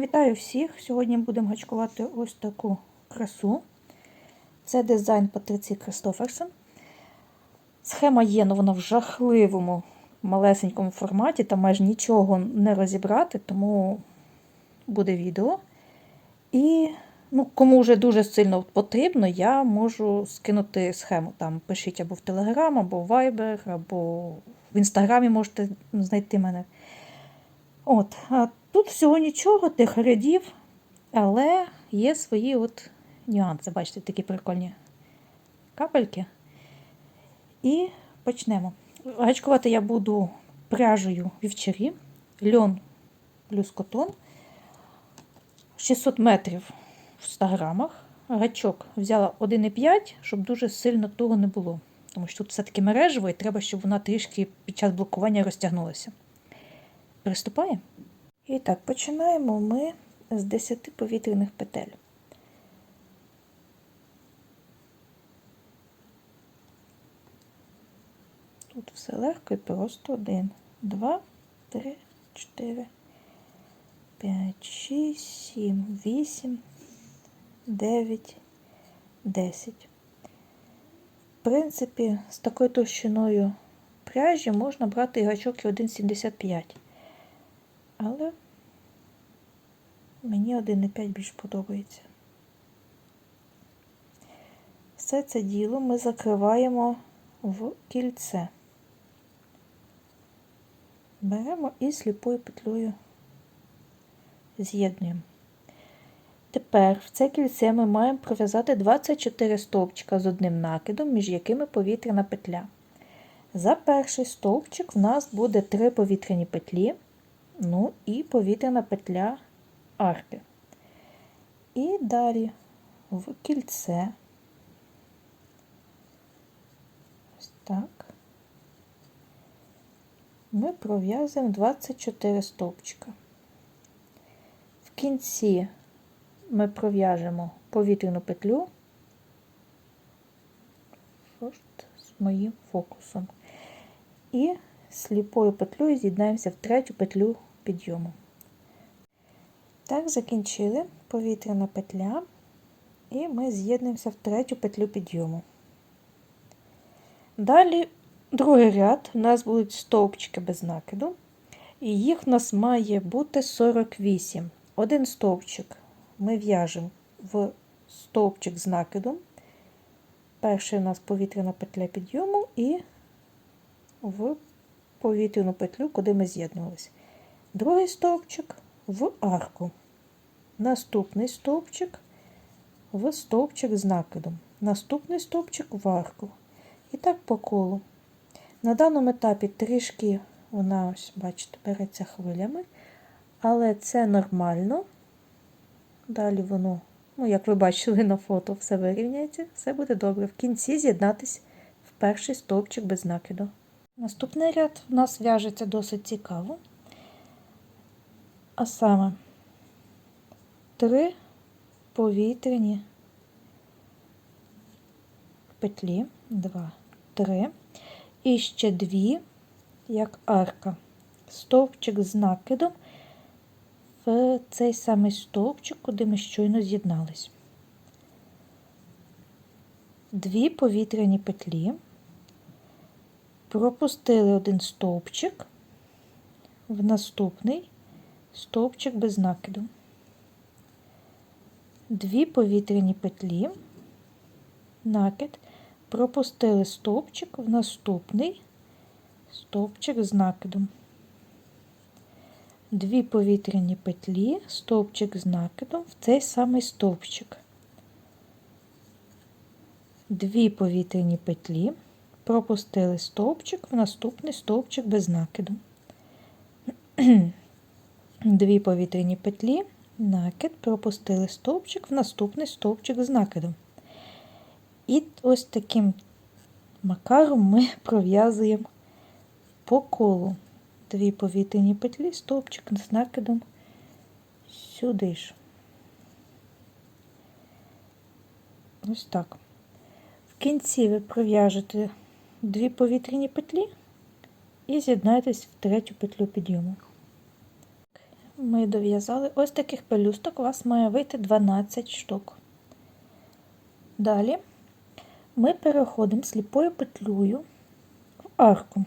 Вітаю всіх! Сьогодні будемо гачкувати ось таку красу. Це дизайн Патриції Кристоферсон. Схема є, але вона в жахливому малесенькому форматі, там майже нічого не розібрати, тому буде відео. І ну, кому вже дуже сильно потрібно, я можу скинути схему. Там пишіть або в Telegram, або в Viber, або в Інстаграмі можете знайти мене. От, тут всього нічого, тих рядів, але є свої от нюанси. Бачите, такі прикольні капельки. І почнемо. Гачкувати я буду пряжею вівчарі, льон плюс котон, 600 метрів в 100 грамах. Гачок взяла 1,5, щоб дуже сильно того не було. Тому що тут все-таки мережево і треба, щоб вона трішки під час блокування розтягнулася. Приступаємо. І так, починаємо ми з 10 повітряних петель. Тут все легко і просто 1, 2, 3, 4, 5, 6, 7, 8, 9, 10. В принципі, з такою товщиною пряжі можна брати гачок і 1,75. Але мені 1,5 більш подобається. Все це діло ми закриваємо в кільце. Беремо і сліпою петлею з'єднуємо. Тепер в це кільце ми маємо пров'язати 24 стовпчика з одним накидом, між якими повітряна петля. За перший стовпчик в нас буде 3 повітряні петлі, ну і повітряна петля арки. І далі в кільце. Ось так. Ми пров'язуємо 24 стовпчика. В кінці ми пров'яжемо повітряну петлю з моїм фокусом. І сліпою петлею з'єднаємося в третю петлю підйому. Так, закінчили повітряна петля, і ми з'єднуємося в третю петлю підйому. Далі другий ряд у нас будуть стовпчики без накиду, і їх у нас має бути 48. Один стовпчик ми в'яжемо в стовпчик з накидом. Перший у нас повітряна петля підйому і в повітряну петлю, куди ми з'єднувалися. Другий стовпчик в арку. Наступний стовпчик в стовпчик з накидом. Наступний стовпчик в арку. І так по колу. На даному етапі трішки вона, ось, бачите, береться хвилями, але це нормально. Далі воно, ну, як ви бачили на фото, все вирівняється, все буде добре. В кінці з'єднатись в перший стовпчик без накиду. Наступний ряд у нас в'яжеться досить цікаво. А саме три повітряні петлі, два, три, і ще дві, як арка, стовпчик з накидом в цей самий стовпчик, куди ми щойно з'єднались. Дві повітряні петлі, пропустили один стовпчик. В наступний стовпчик без накиду. Дві повітряні петлі, накид, пропустили стовпчик в наступний стовпчик з накидом. Дві повітряні петлі, стовпчик з накидом в цей самий стовпчик. Дві повітряні петлі, пропустили стовпчик в наступний стовпчик без накиду. Дві повітряні петлі, накид, пропустили стовпчик в наступний стовпчик з накидом. І ось таким макаром ми пров'язуємо по колу дві повітряні петлі, стовпчик з накидом сюди ж. Ось так. В кінці ви пров'яжете дві повітряні петлі і з'єднаєтесь в третю петлю підйому. Ми дов'язали ось таких пелюсток, у вас має вийти 12 штук. Далі ми переходимо сліпою петлею в арку.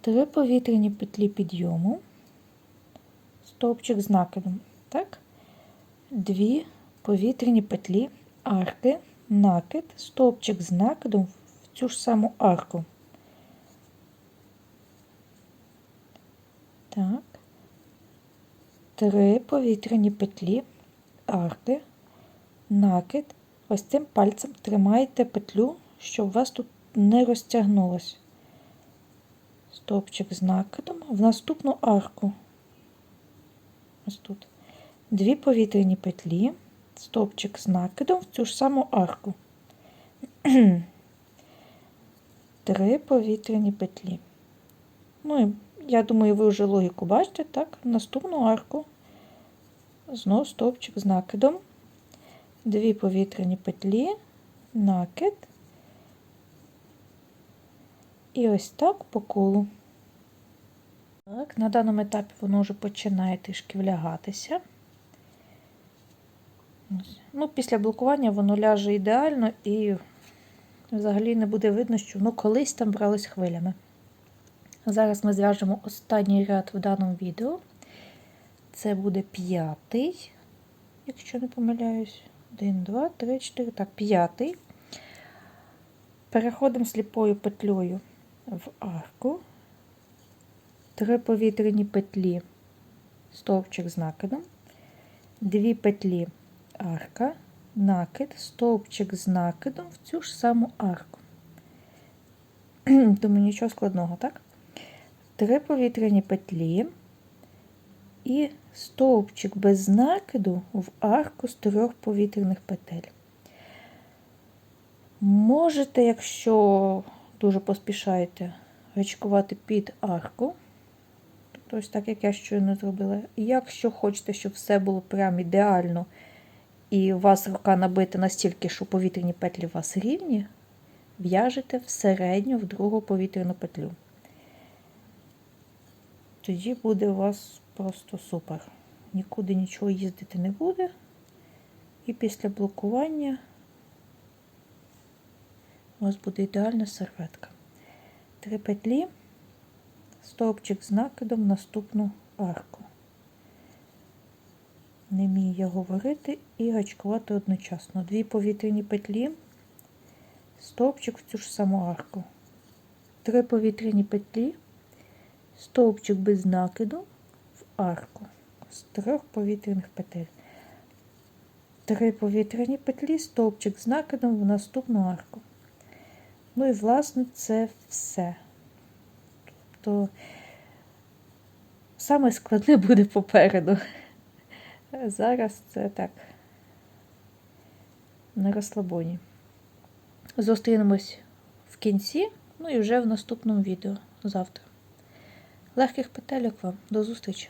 Три повітряні петлі підйому, стовпчик з накидом. Так? Дві повітряні петлі, арки, накид, стовпчик з накидом в цю ж саму арку. Так. Три повітряні петлі, арки, накид. Ось цим пальцем тримайте петлю, щоб у вас тут не розтягнулось. Стовпчик з накидом в наступну арку. Ось тут. Дві повітряні петлі, стовпчик з накидом в цю ж саму арку. Три повітряні петлі. Ну і я думаю, ви вже логіку бачите, так? Наступну арку. Знову стовпчик з накидом. Дві повітряні петлі, накид. І ось так по колу. Так, на даному етапі воно вже починає трішки влягатися. Ну, після блокування воно ляже ідеально і взагалі не буде видно, що воно колись там бралось хвилями. Зараз ми зв'яжемо останній ряд в даному відео. Це буде п'ятий, якщо не помиляюсь. Один, два, три, чотири. Так, п'ятий. Переходимо сліпою петлею в арку. Три повітряні петлі, стовпчик з накидом, дві петлі арка, накид, стовпчик з накидом в цю ж саму арку. Тому нічого складного, так? Три повітряні петлі і стовпчик без накиду в арку з трьох повітряних петель. Можете, якщо дуже поспішаєте, гачкувати під арку. Тобто так, як я щойно зробила. Якщо хочете, щоб все було прям ідеально, і у вас рука набита настільки, що повітряні петлі у вас рівні, в'яжете всередню в другу повітряну петлю. Тоді буде у вас просто супер. Нікуди нічого їздити не буде. І після блокування у вас буде ідеальна серветка. Три петлі, стовпчик з накидом в наступну арку. Не вмію я говорити і гачкувати одночасно. Дві повітряні петлі, стовпчик в цю ж саму арку. Три повітряні петлі, стовпчик без накиду в арку з трьох повітряних петель. Три повітряні петлі, стовпчик з накидом в наступну арку. Ну і, власне, це все. Тобто саме складне буде попереду. Зараз це так. На розслабоні. Зустрінемось в кінці, ну і вже в наступному відео завтра. Легких петельок вам. До зустрічі!